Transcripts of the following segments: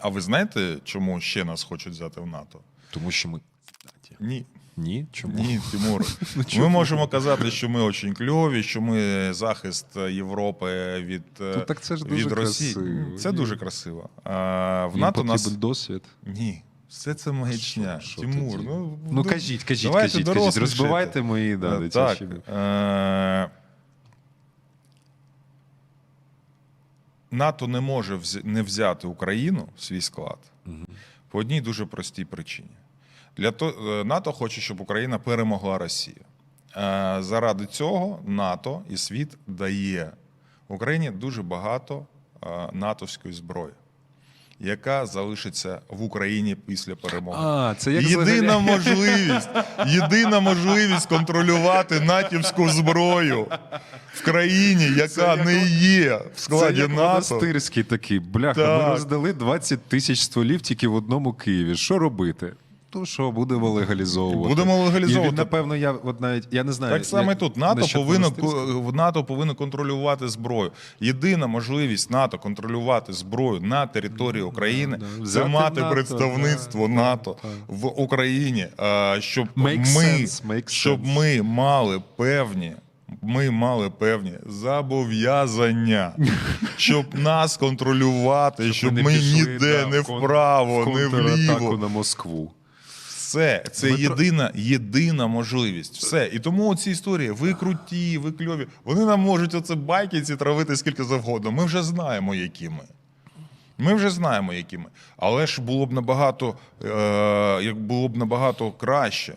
А ви знаєте, чому ще нас хочуть взяти в НАТО? Тому що ми. Ні. Ні? Чому? Ні, Тимур. Ми чому? можемо казати, що ми очень кльові, що ми захист Європи від, е, Ну, так це ж дуже від Росії. красиво. Це Ні. дуже красиво. А в Їм НАТО нас досвід. ні. Все це маячня. Що- що Тимур, тоді? ну, Ну кажіть, кажіть, давайте кажіть, кажіть. Розбивайте мої да, Е, дитячі. Так. НАТО не може не взяти Україну в свій склад по одній дуже простій причині. Для то, е, НАТО хоче, щоб Україна перемогла Росію. Е, Заради цього НАТО і світ дає Україні дуже багато е, натовської зброї, яка залишиться в Україні після перемоги. А, це як єдина можливість, єдина можливість контролювати натівську зброю в країні, яка як не є в Це складі як НАТО. монастирський такий. Бляха, Так. ми роздали 20 тисяч стволів тільки в одному Києві. Що робити? То що, будемо легалізовувати. Будемо легалізовувати. І, напевно, я от навіть я не знаю. Так само і тут НАТО повинно ко- НАТО повинно контролювати зброю. Єдина можливість НАТО контролювати зброю на території України да. це Взяти мати НАТО, представництво да, НАТО да. в Україні, щоб Make ми sense, make щоб sense. ми мали певні. Ми мали певні зобов'язання, щоб нас контролювати, щоб, не ми ніде не вправо, в не вліво. на Москву. Все, це Дмитро- єдина, єдина можливість. Все. І тому ці історії, ви круті, ви кльові. Вони нам можуть оце байки ці травити скільки завгодно. Ми вже знаємо, які ми. Ми вже знаємо, які ми. Але ж було б набагато, е, як було б набагато краще,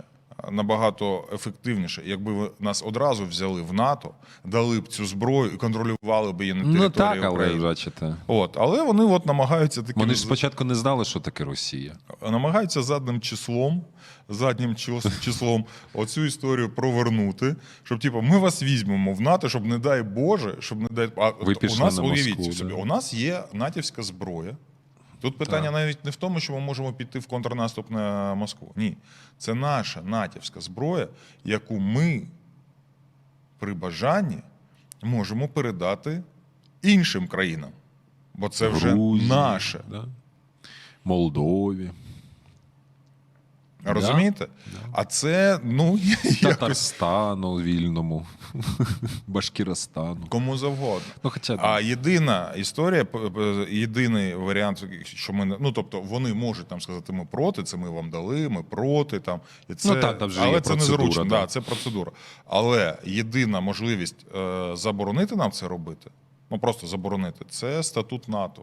набагато ефективніше, якби ви нас одразу взяли в НАТО, дали б цю зброю і контролювали б її на території Ну так, але бачите. От, але вони от намагаються таким Вони ж спочатку не знали, що таке Росія. намагаються задним числом, заднім числом оцю історію провернути, щоб типу, ми вас візьмемо в НАТО, щоб не дай Боже, щоб не дай а, Ви у нас на уявіть Москву, собі, у нас є натівська зброя. Тут питання Так. навіть не в тому, що ми можемо піти в контрнаступ на Москву. Ні, це наша натівська зброя, яку ми при бажанні можемо передати іншим країнам. Бо це вже Грузії, наше. Да? Молдові, Розумієте? А це, ну, якось Татарстану вільному, Башкіростану. кому завгодно. Ну, хоча А єдина історія, єдиний варіант, що ми не- ну тобто вони можуть там сказати, ми проти, це ми вам дали, ми проти. Там і це, Ну, так, там же але є це процедура, незручно. да. Да, це процедура. Але єдина можливість е, заборонити нам це робити, ну просто заборонити, це статут НАТО.